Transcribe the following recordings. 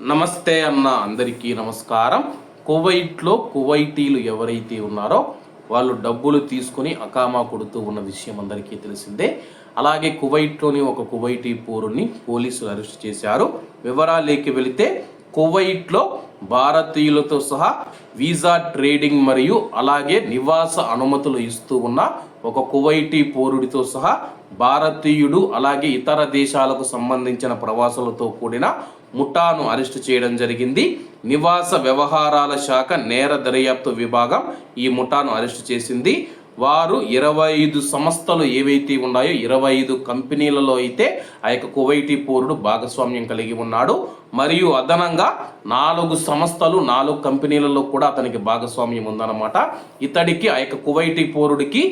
నమస్తే అన్న అందరికీ నమస్కారం. కువైట్లో కువైటీలు ఎవరైతే ఉన్నారో వాళ్ళు డబ్బులు తీసుకుని అకామా కొడుతూ ఉన్న విషయం అందరికీ తెలిసిందే. అలాగే కువైట్లోని ఒక కువైటీ పోరుని పోలీసులు అరెస్ట్ చేశారు. వివరాలేకి వెళితే కువైట్లో భారతీయులతో సహా వీసా ట్రేడింగ్ మరియు అలాగే నివాస అనుమతులు ఇస్తూ ఉన్న ఒక కువైటీ పౌరుడితో సహా భారతీయుడు అలాగే ఇతర దేశాలకు సంబంధించిన ప్రవాసులతో కూడిన ముఠాను అరెస్టు చేయడం జరిగింది. నివాస వ్యవహారాల శాఖ నేర దర్యాప్తు విభాగం ఈ ముఠాను అరెస్టు చేసింది. వారు ఇరవై ఐదు సంస్థలు ఏవైతే ఉన్నాయో ఇరవై ఐదు కంపెనీలలో అయితే ఆ యొక్క కువైటీ పౌరుడు భాగస్వామ్యం కలిగి ఉన్నాడు. మరియు అదనంగా నాలుగు సంస్థలు నాలుగు కంపెనీలలో కూడా అతనికి భాగస్వామ్యం ఉందన్నమాట. ఇతడికి ఆ యొక్క కువైటీ పౌరుడికి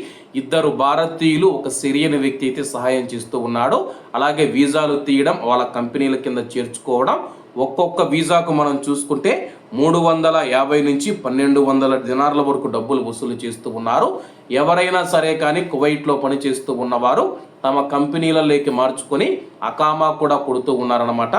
ఇద్దరు భారతీయులు ఒక సిరియన్ వ్యక్తి అయితే సహాయం చేస్తూ ఉన్నాడు. అలాగే వీసాలు తీయడం వాళ్ళ కంపెనీల కింద చేర్చుకోవడం ఒక్కొక్క వీసాకు మనం చూసుకుంటే మూడు వందల యాభై నుంచి పన్నెండు వందల దినార్ల వరకు డబ్బులు వసూలు చేస్తూ ఉన్నారు. ఎవరైనా సరే కానీ కువైట్లో పనిచేస్తూ ఉన్నవారు తమ కంపెనీలలోకి మార్చుకొని అకామా కూడా కొడుతూ ఉన్నారనమాట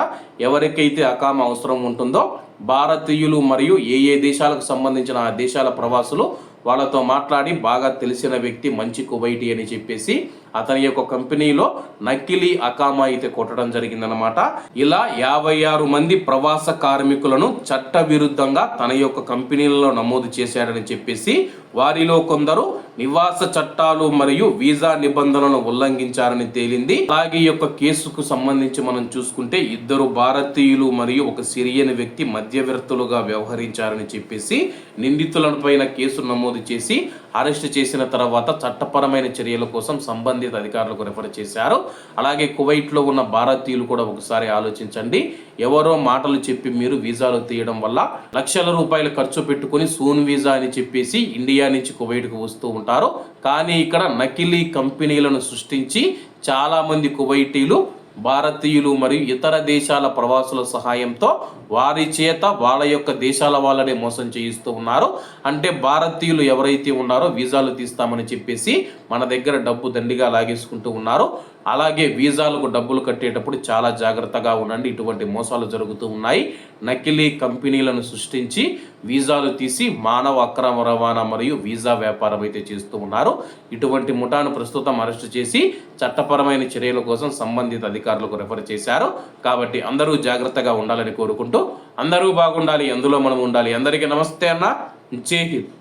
ఎవరికైతే అకామా అవసరం ఉంటుందో భారతీయులు మరియు ఏ ఏ దేశాలకు సంబంధించిన ఆ దేశాల ప్రవాసులు వాళ్ళతో మాట్లాడి బాగా తెలిసిన వ్యక్తి మంచి కువైటి అని చెప్పేసి అతని యొక్క కంపెనీలో నకిలీ అకామా అయితే కొట్టడం జరిగిందనమాట ఇలా యాభై ఆరు మంది ప్రవాస కార్మికులను చట్ట విరుద్ధంగా తన యొక్క కంపెనీలలో నమోదు చేశాడని చెప్పేసి వారిలో కొందరు నివాస చట్టాలు మరియు వీసా నిబంధనలను ఉల్లంఘించారని తేలింది. అలాగే యొక్క కేసుకు సంబంధించి మనం చూసుకుంటే ఇద్దరు భారతీయులు మరియు ఒక సిరియన్ వ్యక్తి మధ్యవర్తులుగా వ్యవహరించారని చెప్పేసి నిందితులపైన కేసు నమోదు చేసి అరెస్ట్ చేసిన తర్వాత చట్టపరమైన చర్యల కోసం సంబంధిత అధికారులకు రెఫర్ చేశారు. అలాగే కువైట్లో ఉన్న భారతీయులు కూడా ఒకసారి ఆలోచించండి. ఎవరో మాటలు చెప్పి మీరు వీసాలు తీయడం వల్ల లక్షల రూపాయలు ఖర్చు పెట్టుకుని సూన్ వీసా అని చెప్పేసి ఇండియా నుంచి కువైట్కు వస్తూ ఉంటారు. కానీ ఇక్కడ నకిలీ కంపెనీలను సృష్టించి చాలామంది కువైటీలు భారతీయులు మరియు ఇతర దేశాల ప్రవాసుల సహాయంతో వారి చేత వాళ్ళ యొక్క దేశాల వాళ్ళనే మోసం చేయిస్తూ ఉన్నారు. అంటే భారతీయులు ఎవరైతే ఉన్నారో వీసాలు తీస్తామని చెప్పేసి మన దగ్గర డబ్బు దండిగా లాగేసుకుంటూ ఉన్నారు. అలాగే వీసాలకు డబ్బులు కట్టేటప్పుడు చాలా జాగ్రత్తగా ఉండండి. ఇటువంటి మోసాలు జరుగుతూ ఉన్నాయి. నకిలీ కంపెనీలను సృష్టించి వీసాలు తీసి మానవ అక్రమ రవాణా మరియు వీసా వ్యాపారం అయితే చేస్తూ ఉన్నారు. ఇటువంటి ముఠాను ప్రస్తుతం అరెస్టు చేసి చట్టపరమైన చర్యల కోసం సంబంధిత అధికారులకు రెఫర్ చేశారు. కాబట్టి అందరూ జాగ్రత్తగా ఉండాలని కోరుకుంటూ అందరూ బాగుండాలి అందులో మనం ఉండాలి. అందరికీ నమస్తే అన్న. జై హింద్.